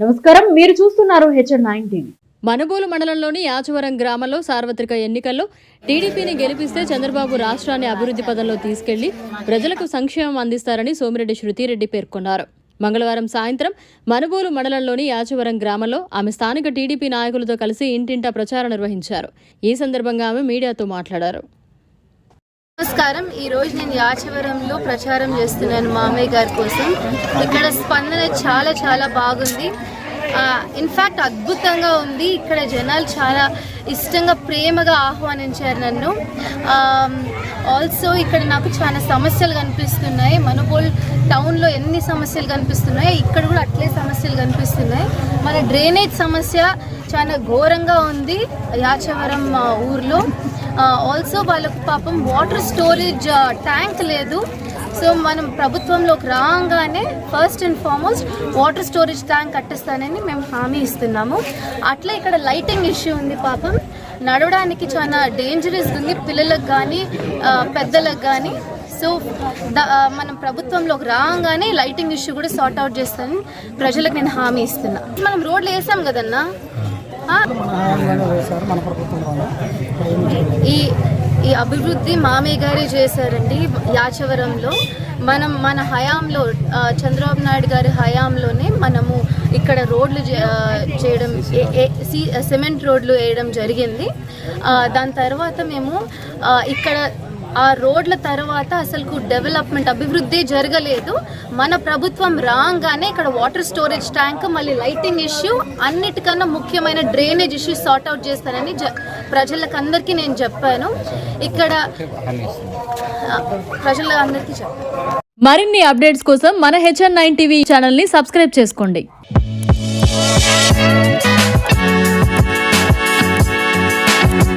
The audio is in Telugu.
నమస్కారం. మీరు చూస్తున్నారు హెచ్ఎన్ నైన్ టీవీ. మనుబోలు మండలంలోని యాచవరం గ్రామంలో సార్వత్రిక ఎన్నికల్లో టీడీపీని గెలిపిస్తే చంద్రబాబు రాష్ట్రాన్ని అభివృద్ధి పదంలో తీసుకెళ్ళి ప్రజలకు సంక్షేమం అందిస్తారని సోమిరెడ్డి శృతిరెడ్డి పేర్కొన్నారు. మంగళవారం సాయంత్రం మనుబోలు మండలంలోని యాచవరం గ్రామంలో ఆమె స్థానిక టీడీపీ నాయకులతో కలిసి ఇంటింటా ప్రచారం నిర్వహించారు. ఈ సందర్భంగా ఆమె మీడియాతో మాట్లాడారు. నమస్కారం. ఈ రోజు నేను యాచవరంలో ప్రచారం చేస్తున్నాను మామయ్య గారి కోసం. ఇక్కడ స్పందన చాలా చాలా బాగుంది. ఇన్ఫ్యాక్ట్ అద్భుతంగా ఉంది. ఇక్కడ జనాలు చాలా ఇష్టంగా ప్రేమగా ఆహ్వానించారు నన్ను. ఆల్సో ఇక్కడ నాకు చాలా సమస్యలు కనిపిస్తున్నాయి. మనుబోల్ టౌన్లో ఎన్ని సమస్యలు కనిపిస్తున్నాయి ఇక్కడ కూడా అట్లే సమస్యలు కనిపిస్తున్నాయి. మన డ్రైనేజ్ సమస్య చాలా ఘోరంగా ఉంది యాచవరం ఊర్లో. ఆల్సో వాళ్ళకు పాపం వాటర్ స్టోరేజ్ ట్యాంక్ లేదు. సో మనం ప్రభుత్వంలోకి రాగానే first and foremost water storage tank కట్టిస్తానని మేము హామీ ఇస్తున్నాము. అట్లా ఇక్కడ లైటింగ్ ఇష్యూ ఉంది పాపం. నడవడానికి చాలా డేంజరస్ ఉంది పిల్లలకు కానీ పెద్దలకు కానీ సో మనం ప్రభుత్వంలోకి రాగానే లైటింగ్ ఇష్యూ కూడా సార్ట్ అవుట్ చేస్తానని ప్రజలకు నేను హామీ ఇస్తున్నా. మనం రోడ్లు వేసాం కదన్నా? ఈ ఈ అభివృద్ధి మామయ్య గారే చేశారండి యాచవరంలో. మనం మన హయాంలో చంద్రబాబు నాయుడు గారి హయాంలోనే మనము ఇక్కడ రోడ్లు చే- చేయడం ఏ- సి- సిమెంట్ రోడ్లు వేయడం జరిగింది. దాని తర్వాత మేము ఇక్కడ ఆ రోడ్ల తర్వాత అసలు డెవలప్మెంట్ అభివృద్ధి జరగలేదు. మన ప్రభుత్వం రాగానే ఇక్కడ వాటర్ స్టోరేజ్ ట్యాంక్ మళ్ళీ లైటింగ్ ఇష్యూ అన్నిటికన్నా ముఖ్యమైన డ్రైనేజ్ ఇష్యూ సార్ట్ అవుట్ చేస్తానని జ ప్రజలకు అందరికీ నేను చెప్పాను. ఇక్కడ ప్రజలందరికీ చెప్పాను మరిన్ని అప్డేట్స్ కోసం మన హెచ్ఎన్ నైన్ టీవీ ఛానల్ని సబ్స్క్రైబ్ చేసుకోండి.